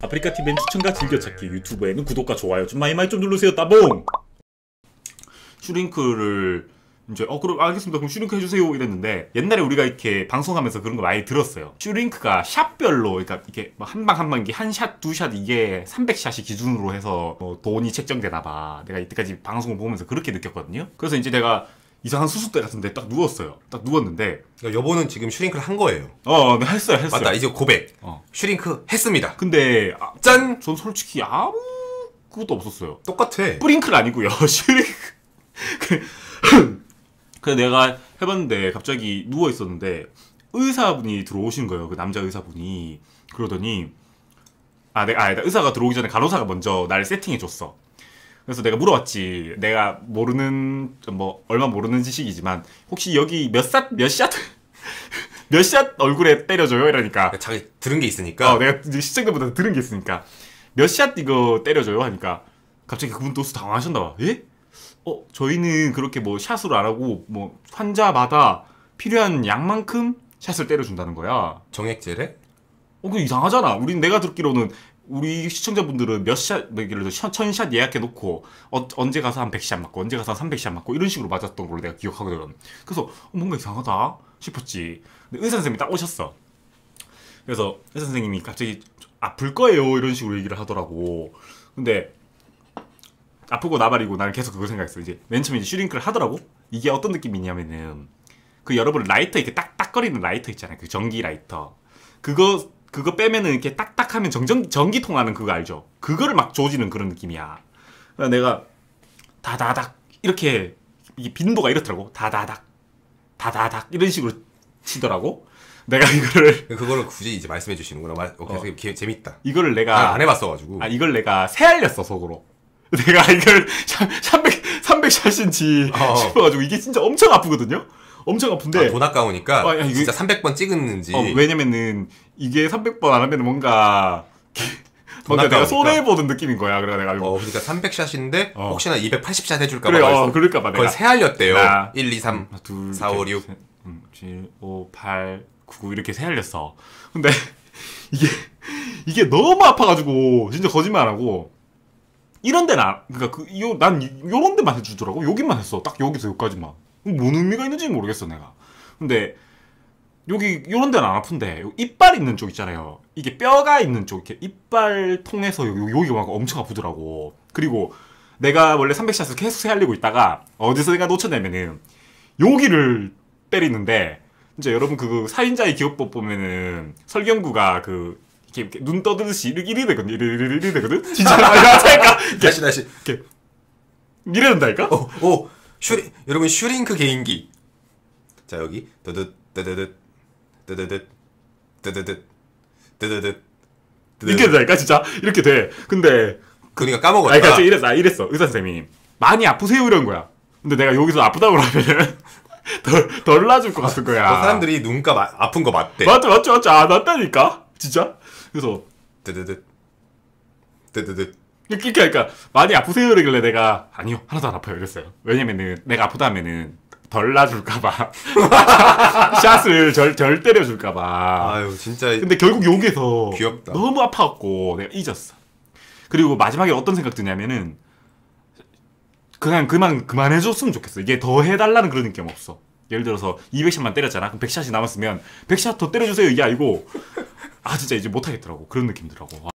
아프리카 TV엔 추천과 즐겨찾기. 유튜브에는 구독과 좋아요 좀 많이 많이 좀 누르세요. 따봉! 슈링크를 이제 어 그럼 알겠습니다. 그럼 슈링크 해주세요. 이랬는데 옛날에 우리가 이렇게 방송하면서 그런 거 많이 들었어요. 슈링크가 샷별로 그러니까 이게 한 방 한방 이게 한 샷 두 샷 이게 300샷이 기준으로 해서 뭐 돈이 책정되나 봐. 내가 이때까지 방송을 보면서 그렇게 느꼈거든요. 그래서 이제 내가 이상한 수술대 같은데 딱 누웠어요 딱 누웠는데 그러니까 여보는 지금 슈링크를 한 거예요. 어 네, 했어요 했어요 맞다. 이제 고백. 어. 슈링크 했습니다. 근데 아, 짠! 전 솔직히 아무 그것도 없었어요 똑같아. 뿌링클 아니고요. 슈링크. 그래 내가 해봤는데 갑자기 누워 있었는데 의사분이 들어오신 거예요. 그 남자 의사분이 그러더니 아 내가 아 의사가 들어오기 전에 간호사가 먼저 날 세팅해 줬어. 그래서 내가 물어봤지. 내가 모르는 뭐 얼마 모르는 지식이지만 혹시 여기 몇샷몇 샷 몇 샷 얼굴에 때려줘요 이러니까 그러니까 자기 들은 게 있으니까. 어, 내가 시청자보다 들은 게 있으니까 몇 샷 이거 때려줘요 하니까 갑자기 그분 또 당황하셨나 봐. 예? 어, 저희는 그렇게 뭐 샷으로 안 하고 뭐 환자마다 필요한 양만큼 샷을 때려준다는 거야. 정액제래? 어, 그 이상하잖아. 우린 내가 듣기로는 우리 시청자분들은 몇 샷, 뭐 예를 들어서 천샷 예약해 놓고 어, 언제 가서 한 100샷 맞고 언제 가서 한 300샷 맞고 이런 식으로 맞았던 걸로 내가 기억하거든. 그래서 어, 뭔가 이상하다 싶었지. 근데 의사 선생님이 딱 오셨어. 그래서 의사 선생님이 갑자기 아플 거예요 이런 식으로 얘기를 하더라고. 근데 아프고 나발이고 나는 계속 그걸 생각했어. 이제 맨 처음에 이제 슈링크를 하더라고. 이게 어떤 느낌이냐면은 그 여러분 라이터 이렇게 딱딱거리는 라이터 있잖아요. 그 전기 라이터. 그거 그거 빼면은 이렇게 딱딱하면 정전 전기 통하는 그거 알죠? 그거를 막 조지는 그런 느낌이야. 그래서 내가 다다닥 이렇게 이게 빈도가 이렇더라고. 다다닥 다다닥 이런 식으로 치더라고. 내가 이거를 그거를 굳이 이제 말씀해 주시는구나. 말, 어, 그래서 기- 재밌다. 이거를 난 내가 안 해봤어가지고. 아 이걸 내가 새알렸어 속으로. 내가 이걸 300 300 샷인지 어. 싶어가지고 이게 진짜 엄청 아프거든요. 엄청 아픈데 아, 돈 아까우니까 아, 야, 이거- 진짜 300번 찍었는지. 어, 왜냐면은 이게 300번 안 하면 뭔가 뭔가 내가 아까우니까. 손해 보는 느낌인 거야. 그래 내가 어, 그러니까 300샷인데 어. 혹시나 280샷 해줄까 그래 봐. 어 그럴까 봐 그걸 내가 세 알렸대요. 나- 1, 2, 3. 하나, 둘, 4, 5, 셋, 6. 셋, 음, 7, 5, 8, 9 이렇게 세 알렸어. 근데 이게 이게 너무 아파가지고 진짜 거짓말 안 하고 이런 데는 안, 그러니까 그난 요런 데만 해주더라고. 여기만 했어. 딱 여기서 여기까지만. 뭔 의미가 있는지 모르겠어 내가. 근데 여기 요런 데는 안 아픈데 요 이빨 있는 쪽 있잖아요. 이게 뼈가 있는 쪽 이렇게 이빨 통해서 여기 여기가 막 엄청 아프더라고. 그리고 내가 원래 300샷을 계속 세알리고 있다가 어디서 내가 놓쳤냐면은 여기를 때리는데 진짜 여러분 그 사인자의 기억법 보면은 설경구가 그 이렇게, 이렇게 눈 떠드듯이 이렇게 이리 되거든 이리 이리 이리 되거든 진짜 맞다니까 다시 다시. 이렇게 이래 된다니까 오, 오. 슈리 여러분 슈링크 개인기. 자, 여기. 뜨듯 뜨드듯 뜨드듯 뜨드듯 뜨드듯 이렇게 된다니까 진짜? 이렇게 돼. 근데 그러니까 까먹었다. 아니 갑자기 이랬어 아, 이랬어 의사 선생님이 많이 아프세요? 이런 거야. 근데 내가 여기서 아프다고 하면은 덜, 덜 나아질 것 같은 거야. 그 사람들이 눈가 마- 아픈 거 맞대. 맞죠 맞죠 맞죠. 아 낫다니까? 진짜? 그래서 뜨드듯 뜨드 듯 이렇게 그러니까 많이 아프세요 이러길래 내가 아니요 하나도 안 아파요 이랬어요. 왜냐면은 내가 아프다 하면은 덜 나줄까봐. 샷을 절, 절 때려줄까봐. 아유 진짜 근데 결국 여기서 귀엽다. 너무 아파갖고 내가 잊었어. 그리고 마지막에 어떤 생각 드냐면은 그냥 그만 그만해줬으면 좋겠어. 이게 더 해달라는 그런 느낌 없어. 예를 들어서 200샷만 때렸잖아. 그럼 100샷이 남았으면 100샷 더 때려주세요. 이게 아니고. 아 진짜 이제 못하겠더라고. 그런 느낌 들라고